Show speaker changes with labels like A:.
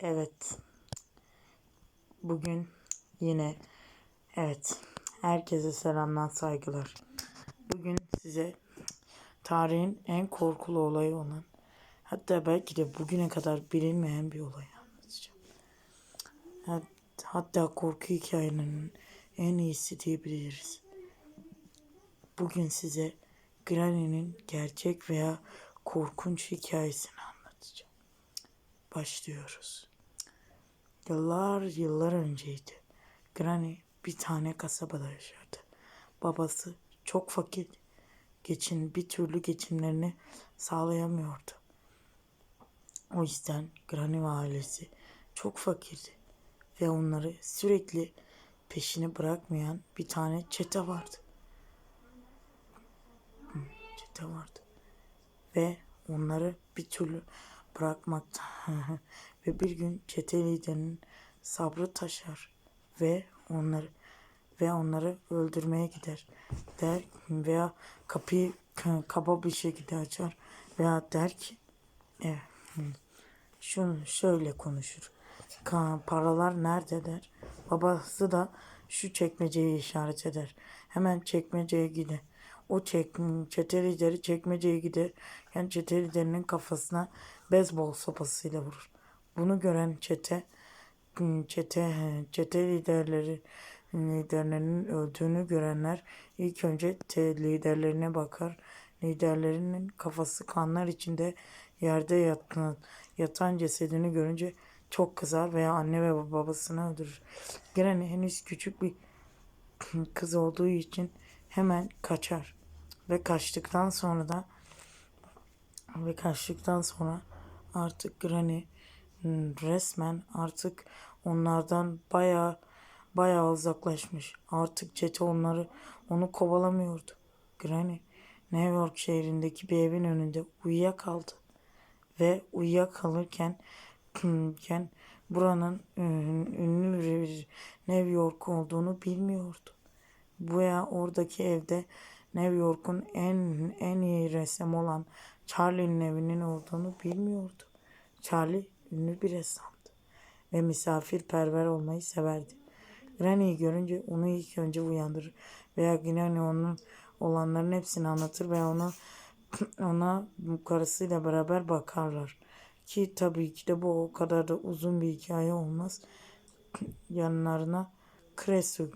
A: Evet. Bugün yine evet. Herkese selamlar, saygılar. Bugün size tarihin en korkulu olayı olan hatta belki de bugüne kadar bilinmeyen bir olayı anlatacağım. Hat- Hatta korku hikayelerinin en iyisi diyebiliriz. Bugün size Granny'nin gerçek veya korkunç hikayesini anlatacağım. Başlıyoruz. Yıllar yıllar önceydi. Granny bir tane kasabada yaşardı. Babası çok fakir. Geçin bir türlü geçimlerini sağlayamıyordu. O yüzden Granny ve ailesi çok fakirdi ve onları sürekli peşini bırakmayan bir tane çete vardı. Çete vardı ve onları bir türlü bırakmakta ve bir gün çete liderinin sabrı taşar ve onları ve onları öldürmeye gider. Der veya kapıyı kaba bir şekilde açar veya der ki hı, şunu şöyle konuşur. Paralar nerede? der. Babası da şu çekmeceyi işaret eder. Hemen çekmeceye gider o çek, çete lideri çekmeceye gider yani çete liderinin kafasına beyzbol sopasıyla vurur bunu gören çete çete çete liderleri liderlerinin öldüğünü görenler ilk önce te liderlerine bakar. Liderlerinin kafası kanlar içinde yerde yatan, yatan cesedini görünce çok kızar veya anne ve babasını öldürür. Granny henüz küçük bir kız olduğu için hemen kaçar. Ve kaçtıktan sonra da ve kaçtıktan sonra artık Granny hmm, resmen artık onlardan bayağı bayağı uzaklaşmış. Artık çete onları onu kovalamıyordu. Granny New York şehrindeki bir evin önünde uyuyakaldı. Ve uyuyakalırken ken buranın ün- ünlü bir New York olduğunu bilmiyordu. Bu ya oradaki evde New York'un en en iyi ressam olan Charlie'nin evinin olduğunu bilmiyordu. Charlie ünlü bir ressamdı ve misafirperver olmayı severdi. Granny'yi görünce onu ilk önce uyandırır veya Granny onun olanların hepsini anlatır ve ona ona karısıyla beraber bakarlar. Ki tabii ki de bu o kadar da uzun bir hikaye olmaz. Yanlarına Kresu